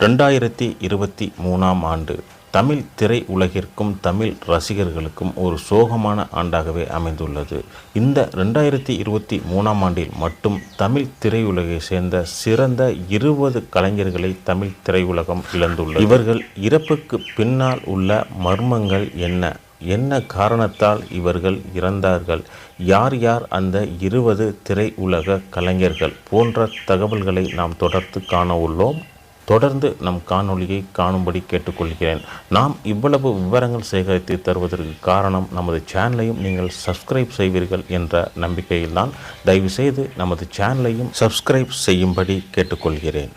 ரெண்டாயிரத்தி இருபத்தி மூணாம் ஆண்டு தமிழ் திரை உலகிற்கும் தமிழ் ரசிகர்களுக்கும் ஒரு சோகமான ஆண்டாகவே அமைந்துள்ளது. இந்த ரெண்டாயிரத்தி இருபத்தி மூணாம் ஆண்டில் மட்டும் தமிழ் திரையுலகை சேர்ந்த சிறந்த இருபது கலைஞர்களை தமிழ் திரையுலகம் இழந்துள்ளது. இவர்கள் இறப்புக்கு பின்னால் உள்ள மர்மங்கள் என்ன? என்ன காரணத்தால் இவர்கள் இறந்தார்கள்? யார் யார் அந்த இருபது திரையுலக கலைஞர்கள்? போன்ற தகவல்களை நாம் தொடர்ந்து காண உள்ளோம். தொடர்ந்து நம் காணொளியை காணும்படி கேட்டுக்கொள்கிறேன். நாம் இவ்வளவு விவரங்கள் சேகரித்து தருவதற்கு காரணம் நமது சேனலையும் நீங்கள் சப்ஸ்கிரைப் செய்வீர்கள் என்ற நம்பிக்கையில்தான் தயவுசெய்து நமது சேனலையும் சப்ஸ்கிரைப் செய்யும்படி கேட்டுக்கொள்கிறேன்.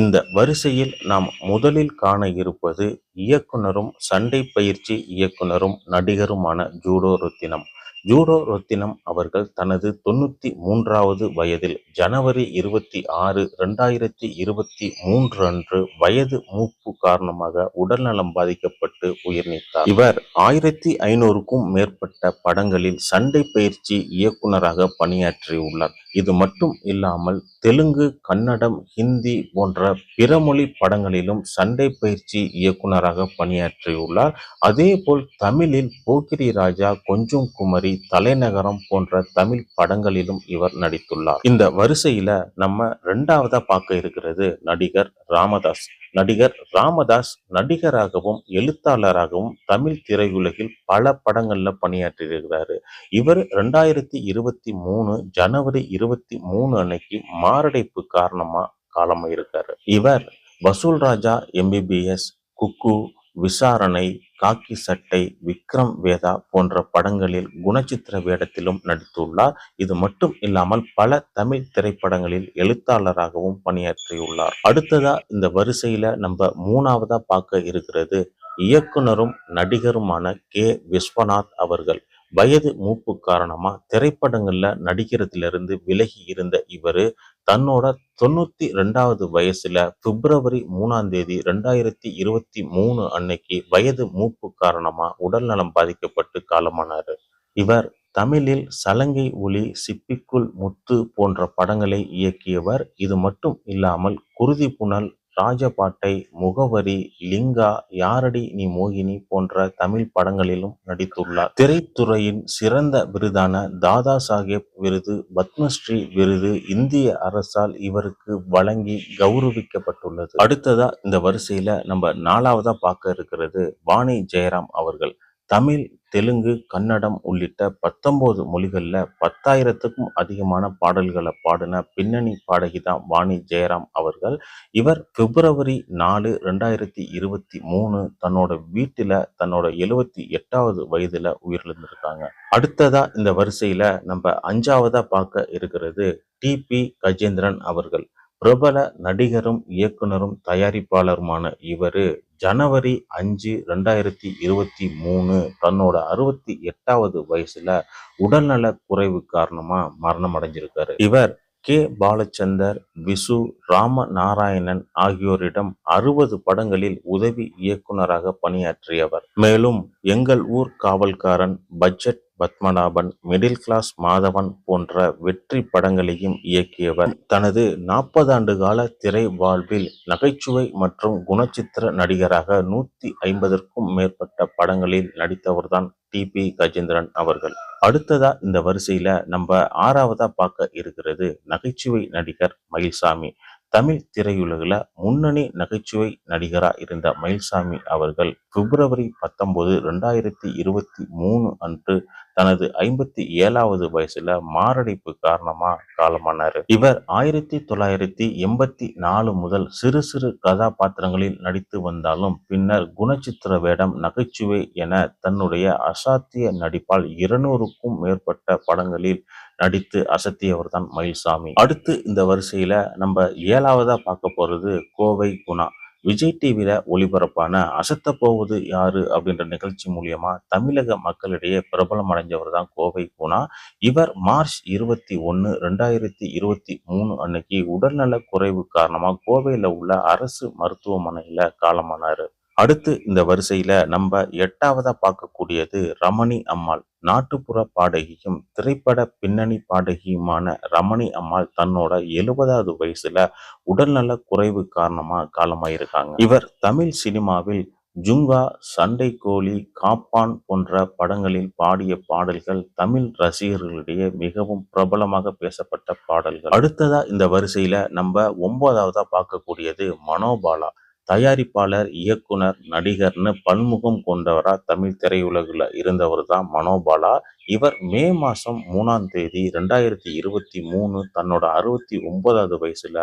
இந்த வரிசையில் நாம் முதலில் காண இருப்பது இயக்குனரும் சண்டை பயிற்சி இயக்குனரும் நடிகருமான ஜூடோ ருத்தினம். ஜூடோ ரத்தினம் அவர்கள் தனது தொண்ணூற்றி மூன்றாவது வயதில் ஜனவரி இருபத்தி ஆறு ரெண்டாயிரத்தி இருபத்தி மூன்று அன்று வயது மூப்பு காரணமாக உடல்நலம் பாதிக்கப்பட்டு உயிர் நீத்தார். இவர் ஆயிரத்தி ஐநூறுக்கும் மேற்பட்ட படங்களில் சண்டை பயிற்சி இயக்குனராக பணியாற்றியுள்ளார். இது மட்டும் இல்லாமல் தெலுங்கு கன்னடம் ஹிந்தி போன்ற பிறமொழி படங்களிலும் சண்டை பயிற்சி இயக்குனராக பணியாற்றியுள்ளார். அதேபோல் தமிழில் போக்கிரி ராஜா கொஞ்சம் குமரி தலைநகரம் போன்ற தமிழ் படங்களிலும் இவர் நடித்துள்ளார். இந்த வரிசையில நம்ம ரெண்டாவதா பார்க்க இருக்கிறது நடிகர் ராமதாஸ். நடிகர் ராமதாஸ் நடிகராகவும் எழுத்தாளராகவும் தமிழ் திரையுலகில் பல படங்கள்ல பணியாற்றியிருக்கிறாரு. இவர் ரெண்டாயிரத்தி இருபத்தி மூணு ஜனவரி இருபத்தி மூணு அன்னைக்கு மாரடைப்பு காரணமா காலமாயிருக்காரு. இவர் வசூல் ராஜா எம்பிபிஎஸ் குக்கு விசாரணை காக்கி சட்டை விக்ரம் வேதா போன்ற படங்களில் குணச்சித்திர வேடத்திலும் நடித்துள்ளார். இது மட்டும் இல்லாமல் பல தமிழ் திரைப்படங்களில் எழுத்தாளராகவும் பணியாற்றியுள்ளார். அடுத்ததா இந்த வரிசையில நம்ம மூணாவதா பார்க்க இருக்கிறது இயக்குனரும் நடிகருமான கே. விஸ்வநாத் அவர்கள். வயது மூப்பு காரணமா திரைப்படங்கள்ல நடிக்கிறதிலிருந்து விலகி இருந்த இவரு தன்னோட தொண்ணூத்தி ரெண்டாவது வயசுல பிப்ரவரி மூணாம் தேதி ரெண்டாயிரத்தி இருபத்தி மூணு அன்னைக்கு வயது மூப்பு காரணமா உடல்நலம் பாதிக்கப்பட்டு காலமானாரு. இவர் தமிழில் சலங்கை ஒளி சிப்பிக்குள் முத்து போன்ற படங்களை இயக்கியவர். இது மட்டும் இல்லாமல் குருதி புனல் ராஜபாட்டை முகவரி லிங்கா யாரடி நீ மோகினி போன்ற தமிழ் படங்களிலும் நடித்துள்ளார். திரைத்துறையின் சிறந்த விருதான தாதா சாஹேப் விருது பத்மஸ்ரீ விருது இந்திய அரசால் இவருக்கு வழங்கி கௌரவிக்கப்பட்டுள்ளது. அடுத்ததா இந்த வரிசையில நம்ம நாலாவதா பார்க்க இருக்கிறது வாணி ஜெயராம் அவர்கள். தமிழ் தெலுங்கு கன்னடம் உள்ளிட்ட பத்தொம்போது மொழிகளில் பத்தாயிரத்துக்கும் அதிகமான பாடல்களை பாடின பின்னணி பாடகி தான் வாணி ஜெயராம் அவர்கள். இவர் பிப்ரவரி நாலு ரெண்டாயிரத்தி இருபத்தி மூணு தன்னோட வீட்டில் தன்னோட எழுவத்தி எட்டாவது வயதில் உயிரிழந்திருக்காங்க. அடுத்ததா இந்த வரிசையில் நம்ம அஞ்சாவதாக பார்க்க இருக்கிறது டிபி கஜேந்திரன் அவர்கள். பிரபல நடிகரும் இயக்குனரும் தயாரிப்பாளருமான இவரு ஜனவரி அஞ்சு ரெண்டாயிரத்தி இருபத்தி மூணு தன்னோட அறுபத்தி எட்டாவது வயசுல உடல்நல குறைவு காரணமா மரணம் அடைஞ்சிருக்காரு. இவர் கே. பாலச்சந்தர் விசு ராமநாராயணன் ஆகியோரிடம் அறுபது படங்களில் உதவி இயக்குனராக பணியாற்றியவர். மேலும் எங்கள் ஊர் காவல்காரன் budget Padmanabhan middle class Madhavan போன்ற வெற்றி படங்களையும் இயக்கியவர். தனது நாற்பது ஆண்டு கால திரை வாழ்வில் நகைச்சுவை மற்றும் குணச்சித்திர நடிகராக நூத்தி ஐம்பதற்கும் மேற்பட்ட படங்களில் நடித்தவர்தான் டிபி கஜேந்திரன் அவர்கள். அடுத்ததா இந்த வரிசையில நம்ம ஆறாவதா பார்க்க இருக்கிறது நகைச்சுவை நடிகர் மயில்சாமி. தமிழ் திரையுலகில் முன்னணி நகைச்சுவை நடிகராக இருந்த மயில்சாமி அவர்கள் பிப்ரவரி பத்தொன்பது ரெண்டாயிரத்தி இருபத்தி மூணு அன்று தனது ஐம்பத்தி ஏழாவது வயசுல மாரடைப்பு காரணமா காலமானார். இவர் ஆயிரத்தி தொள்ளாயிரத்தி எண்பத்தி நாலு முதல் சிறு சிறு கதாபாத்திரங்களில் நடித்து வந்தாலும் பின்னர் குணச்சித்திர வேடம் நகைச்சுவை என தன்னுடைய அசாத்திய நடிப்பால் இருநூறுக்கும் மேற்பட்ட படங்களில் நடித்து அசத்தியவர் தான் மயில்சாமி. அடுத்து இந்த வரிசையில நம்ம ஏழாவதா பார்க்க போறது கோவை குணா. விஜய் டிவியில ஒளிபரப்பான அசத்த போவது யாரு அப்படின்ற நிகழ்ச்சி மூலியமா தமிழக மக்களிடையே பிரபலம் அடைஞ்சவர் தான் கோவை குணா. இவர் மார்ச் இருபத்தி ஒன்று ரெண்டாயிரத்தி இருபத்தி மூணு அன்னைக்கு உடல்நல குறைவு காரணமா கோவையில உள்ள அரசு மருத்துவமனையில காலமானாரு. அடுத்து இந்த வரிசையில நம்ம எட்டாவதா பார்க்கக்கூடியது ரமணி அம்மாள். நாட்டுப்புற பாடகியும் திரைப்பட பின்னணி பாடகியுமான ரமணி அம்மாள் தன்னோட எழுபதாவது வயசுல உடல்நல குறைவு காரணமா காலமாயிருக்காங்க. இவர் தமிழ் சினிமாவில் ஜுங்கா சண்டை கோழி காப்பான் போன்ற படங்களில் பாடிய பாடல்கள் தமிழ் ரசிகர்களிடையே மிகவும் பிரபலமாக பேசப்பட்ட பாடல்கள். அடுத்ததா இந்த வரிசையில நம்ம ஒன்பதாவதா பார்க்கக்கூடியது மனோபாலா. தயாரிப்பாளர் இயக்குனர் நடிகர்னு பன்முகம் கொண்டவரா தமிழ் திரையுலகில் இருந்தவர் தான் மனோபாலா. இவர் மே மாதம் மூணாம் தேதி ரெண்டாயிரத்தி இருபத்தி மூணு தன்னோட அறுபத்தி ஒன்பதாவது வயசில்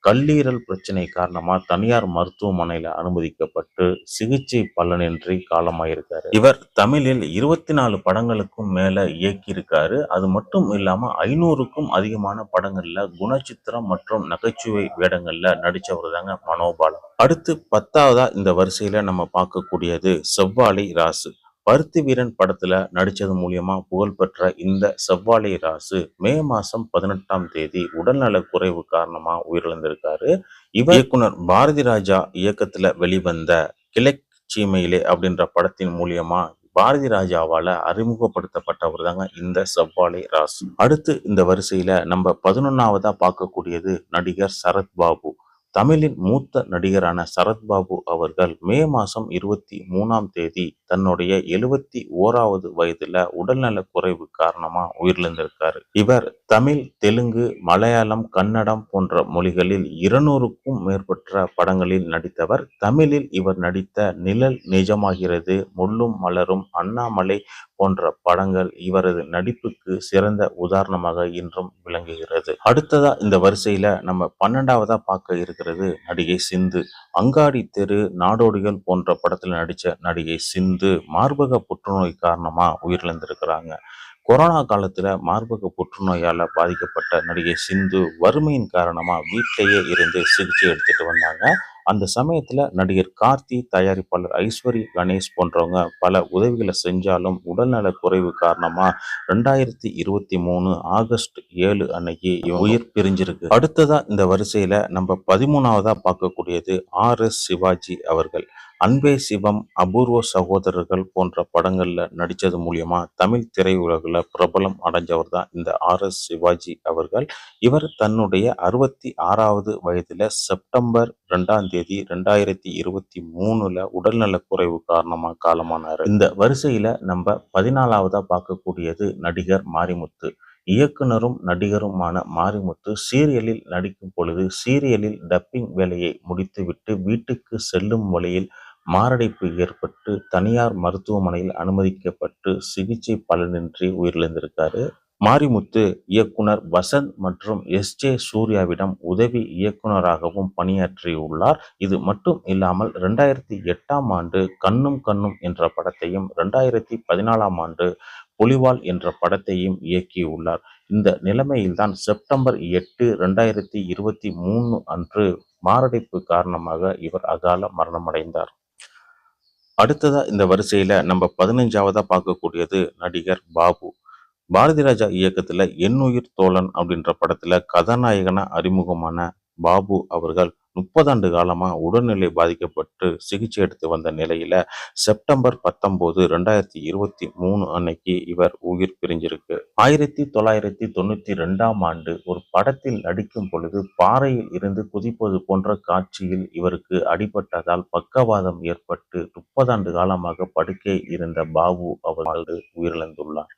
கல்லீரல் பிரச்சனை காரணமாக தனியார் மருத்துவமனையில் அனுமதிக்கப்பட்டு சிகிச்சை பலனின்றி காலமாயிருக்காரு. இவர் தமிழில் இருபத்தி நாலு படங்களுக்கும் மேலே இயக்கியிருக்காரு. அது மட்டும் இல்லாமல் ஐநூறுக்கும் அதிகமான படங்களில் குணச்சித்திரம் மற்றும் நகைச்சுவை வேடங்களில் நடித்தவர் தாங்க மனோபாலன். அடுத்து பத்தாவதா இந்த வரிசையில் நம்ம பார்க்கக்கூடியது செவ்வாழை ராசு. பருத்தி வீரன் படத்துல நடிச்சது மூலியமா புகழ்பெற்ற இந்த செவ்வாழை ராசு மே மாசம் பதினெட்டாம் தேதி உடல்நல குறைவு காரணமா உயிரிழந்திருக்காரு. இவர் இயக்குனர் பாரதி ராஜா இயக்கத்துல வெளிவந்த கிழக் சீமையிலே அப்படின்ற படத்தின் மூலியமா பாரதி ராஜாவால அறிமுகப்படுத்தப்பட்டவர் தாங்க இந்த செவ்வாழை ராசு. அடுத்து இந்த வரிசையில நம்ம பதினொன்னாவதா பார்க்கக்கூடியது நடிகர் சரத் பாபு தமிழின் மூத்த நடிகரான சரத்பாபு அவர்கள் மே மாதம் இருபத்தி மூணாம் தேதி தன்னுடைய எழுபத்தி ஓராவது வயதுல உடல்நல குறைவு காரணமா உயிரிழந்திருக்காரு. இவர் தமிழ் தெலுங்கு மலையாளம் கன்னடம் போன்ற மொழிகளில் இருநூறுக்கும் மேற்பட்ட படங்களில் நடித்தவர். தமிழில் இவர் நடித்த நிழல் நிஜமாகிறது முள்ளும் மலரும் அண்ணாமலை போன்ற படங்கள் இவரது நடிப்புக்கு சிறந்த உதாரணமாக இன்றும் விளங்குகிறது. அடுத்ததா இந்த வரிசையில நம்ம பன்னெண்டாவதா பார்க்க இருக்கிறது நடிகை சிந்து. அங்காடி தெரு நாடோடிகள் போன்ற படத்தில் நடித்த நடிகை சிந்து மார்பக புற்றுநோய் காரணமா உயிரிழந்திருக்கிறாங்க. கொரோனா காலத்துல மார்பக புற்றுநோயால பாதிக்கப்பட்ட நடிகை சிந்து வறுமையின் காரணமா வீட்டிலேயே இருந்து சிகிச்சை எடுத்துட்டு வந்தாங்க. அந்த சமயத்தில் நடிகர் கார்த்தி தயாரிப்பாளர் ஐஸ்வரி கணேஷ் போன்றவங்க பல உதவிகளை செஞ்சாலும் உடல்நல குறைவு காரணமாக ரெண்டாயிரத்தி இருபத்தி மூணு ஆகஸ்ட் ஏழு அன்னைக்கு உயிர் பிரிஞ்சிருக்கு. அடுத்ததாக இந்த வரிசையில் நம்ம பதிமூணாவதாக பார்க்கக்கூடியது ஆர் எஸ் சிவாஜி அவர்கள். அன்பே சிவம் அபூர்வ சகோதரர்கள் போன்ற படங்களில் நடித்தது மூலியமாக தமிழ் திரையுலகில் பிரபலம் அடைஞ்சவர் தான் இந்த ஆர் எஸ் சிவாஜி அவர்கள். இவர் தன்னுடைய அறுபத்தி ஆறாவது வயதில் செப்டம்பர் ரெண்டாம் தேதி ரெண்டாயிரத்தி இருபத்தி மூணுல உடல்நலக்குறைவு குறைவு காலமானார். இந்த வரிசையில நம்ம பதினாலாவதா பார்க்கக்கூடியது நடிகர் மாரிமுத்து. இயக்குனரும் நடிகருமான மாரிமுத்து சீரியலில் நடிக்கும் பொழுது சீரியலில் டப்பிங் வேலையை முடித்துவிட்டு வீட்டுக்கு செல்லும் வழியில் மாரடைப்பு ஏற்பட்டு தனியார் மருத்துவமனையில் அனுமதிக்கப்பட்டு சிகிச்சை பலனின்றி உயிரிழந்திருக்காரு. மாரிமுத்து இயக்குனர் வசந்த் மற்றும் எஸ் ஜே சூர்யாவிடம் உதவி இயக்குனராகவும் பணியாற்றியுள்ளார். இது மட்டும் இல்லாமல் ரெண்டாயிரத்தி எட்டாம் ஆண்டு கண்ணும் கண்ணும் என்ற படத்தையும் ரெண்டாயிரத்தி பதினாலாம் ஆண்டு புலிவால் என்ற படத்தையும் இயக்கியுள்ளார். இந்த நிலைமையில்தான் செப்டம்பர் எட்டு ரெண்டாயிரத்தி இருபத்தி மூணு அன்று மாரடைப்பு காரணமாக இவர் அகால மரணமடைந்தார். அடுத்ததா இந்த வரிசையில நம்ம பதினைஞ்சாவதாக பார்க்கக்கூடியது நடிகர் பாபு. பாரதி ராஜா இயக்கத்துல எண்ணுயிர் தோழன் அப்படின்ற படத்துல கதாநாயகன அறிமுகமான பாபு அவர்கள் முப்பதாண்டு காலமா உடல்நிலை பாதிக்கப்பட்டு சிகிச்சை எடுத்து வந்த நிலையில செப்டம்பர் பத்தொன்பது ரெண்டாயிரத்தி இருபத்தி மூணு அன்னைக்கு இவர் உயிர் பிரிஞ்சிருக்கு. ஆயிரத்தி தொள்ளாயிரத்தி தொண்ணூத்தி ரெண்டாம் ஆண்டு ஒரு படத்தில் நடிக்கும் பொழுது பாறையில் இருந்து குதிப்பது போன்ற காட்சியில் இவருக்கு அடிபட்டதால் பக்கவாதம் ஏற்பட்டு முப்பதாண்டு காலமாக படுக்கை இருந்த பாபு அவர்கள் உயிரிழந்துள்ளார்.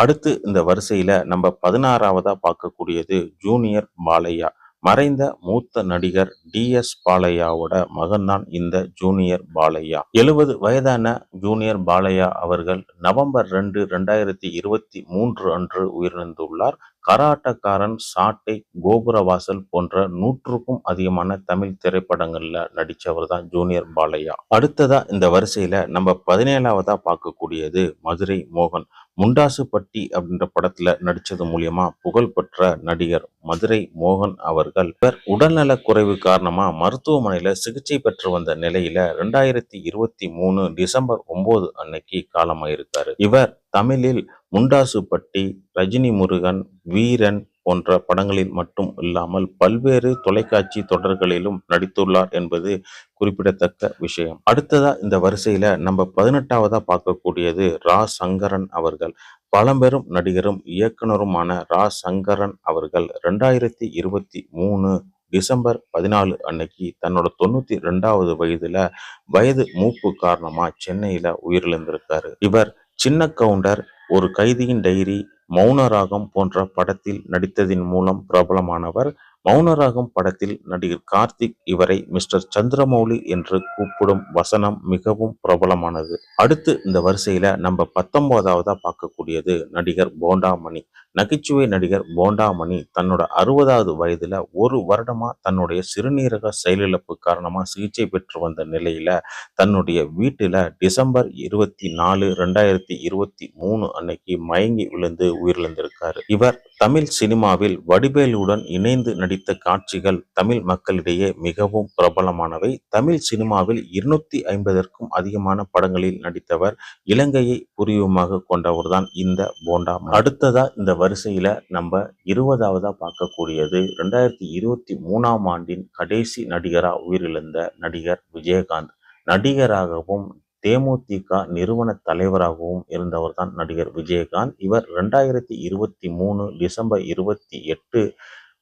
அடுத்து இந்த வரிசையில நம்ம பதினாறாவதா பார்க்கக்கூடியது ஜூனியர் பாலையா. மறைந்த மூத்த நடிகர் டி எஸ் பாலையாவோட மகன்தான் இந்த ஜூனியர் பாலையா. எழுபது வயதான ஜூனியர் பாலையா அவர்கள் நவம்பர் ரெண்டு ரெண்டாயிரத்தி இருபத்தி மூன்று அன்று உயிரிழந்துள்ளார். கராட்டக்காரன் சாட்டை கோபுரவாசல் போன்ற நூற்றுக்கும் அதிகமான தமிழ் திரைப்படங்கள்ல நடிச்சவர் தான் ஜூனியர் பாலையா. அடுத்ததா இந்த வரிசையில நம்ம பதினேழாவதா பார்க்கக்கூடியது மதுரை மோகன். முண்டாசுப்பட்டி அப்படின்ற படத்துல நடிச்சது மூலியமா புகழ்பெற்ற நடிகர் மதுரை மோகன் அவர்கள் இவர் உடல்நல குறைவு காரணமா மருத்துவமனையில சிகிச்சை பெற்று வந்த நிலையில ரெண்டாயிரத்தி இருபத்தி மூணு டிசம்பர் ஒன்பது அன்னைக்கு காலமாயிருக்காரு. இவர் தமிழில் முண்டாசுப்பட்டி ரஜினி முருகன் வீரன் போன்ற படங்களில் மட்டும் இல்லாமல் பல்வேறு தொலைக்காட்சி தொடர்களிலும் நடித்துள்ளார் என்பது குறிப்பிடத்தக்க விஷயம். அடுத்ததா இந்த வரிசையில நம்ம பதினெட்டாவதா பார்க்கக்கூடியது ரா. சங்கரன் அவர்கள். பழம்பெரும் நடிகரும் இயக்குனருமான ரா. சங்கரன் அவர்கள் ரெண்டாயிரத்தி இருபத்தி மூணு டிசம்பர் பதினாலு அன்னைக்கு தன்னோட தொண்ணூத்தி ரெண்டாவது வயதுல வயது மூப்பு காரணமா சென்னையில உயிரிழந்திருக்காரு. இவர் சின்ன கவுண்டர் ஒரு கைதியின் டைரி மௌனராகம் போன்ற படத்தில் நடித்ததின் மூலம் பிரபலமானவர். மௌனராகம் படத்தில் நடிகர் கார்த்திக் இவரை மிஸ்டர் சந்திரமௌலி என்று கூப்பிடும் வசனம் மிகவும் பிரபலமானது. அடுத்து இந்த வரிசையில நம்ம பத்தொன்பதாவதா பார்க்கக்கூடியது நடிகர் போண்டாமணி. நகைச்சுவை நடிகர் போண்டாமணி தன்னோட அறுபதாவது வயதுல ஒரு வருடமா தன்னுடைய சிறுநீரக செயலிழப்பு காரணமா சிகிச்சை பெற்று வந்த நிலையில தன்னுடைய வீட்டுல டிசம்பர் இருபத்தி நாலு ரெண்டாயிரத்தி இருபத்தி மூணு அன்னைக்கு மயங்கி விழுந்து உயிரிழந்திருக்காரு. இவர் தமிழ் சினிமாவில் வடிவேலுடன் இணைந்து நடித்த காட்சிகள் தமிழ் மக்களிடையே மிகவும் பிரபலமானவை. தமிழ் சினிமாவில் இருநூத்தி ஐம்பதற்கும் அதிகமான படங்களில் நடித்தவர் இலங்கையை புரியுமாக கொண்டவர்தான் இந்த போண்டா அடுத்ததா இந்த வரிசையில நம்ம இருபதாவதா பார்க்கக்கூடியது ரெண்டாயிரத்தி இருபத்தி மூணாம் ஆண்டின் கடைசி நடிகரா உயிரிழந்த நடிகர் விஜயகாந்த். நடிகராகவும் தேமுதிக நிறுவன தலைவராகவும் இருந்தவர் தான் நடிகர் விஜயகாந்த். இவர் ரெண்டாயிரத்தி இருபத்தி மூணு டிசம்பர் இருபத்தி எட்டு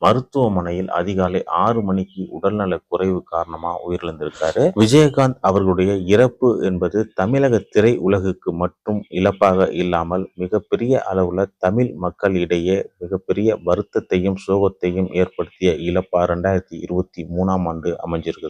மருத்துவமனையில் அதிகாலை ஆறு மணிக்கு உடல்நல குறைவு காரணமா உயிரிழந்திருக்காரு. விஜயகாந்த் அவர்களுடைய இறப்பு என்பது தமிழக திரை உலகுக்கு மட்டும் இழப்பாக இல்லாமல் மிகப்பெரிய அளவுல தமிழ் மக்களிடையே மிகப்பெரிய வருத்தத்தையும் சோகத்தையும் ஏற்படுத்திய இழப்பா ரெண்டாயிரத்தி இருபத்தி மூணாம் ஆண்டு அமைஞ்சிருக்கு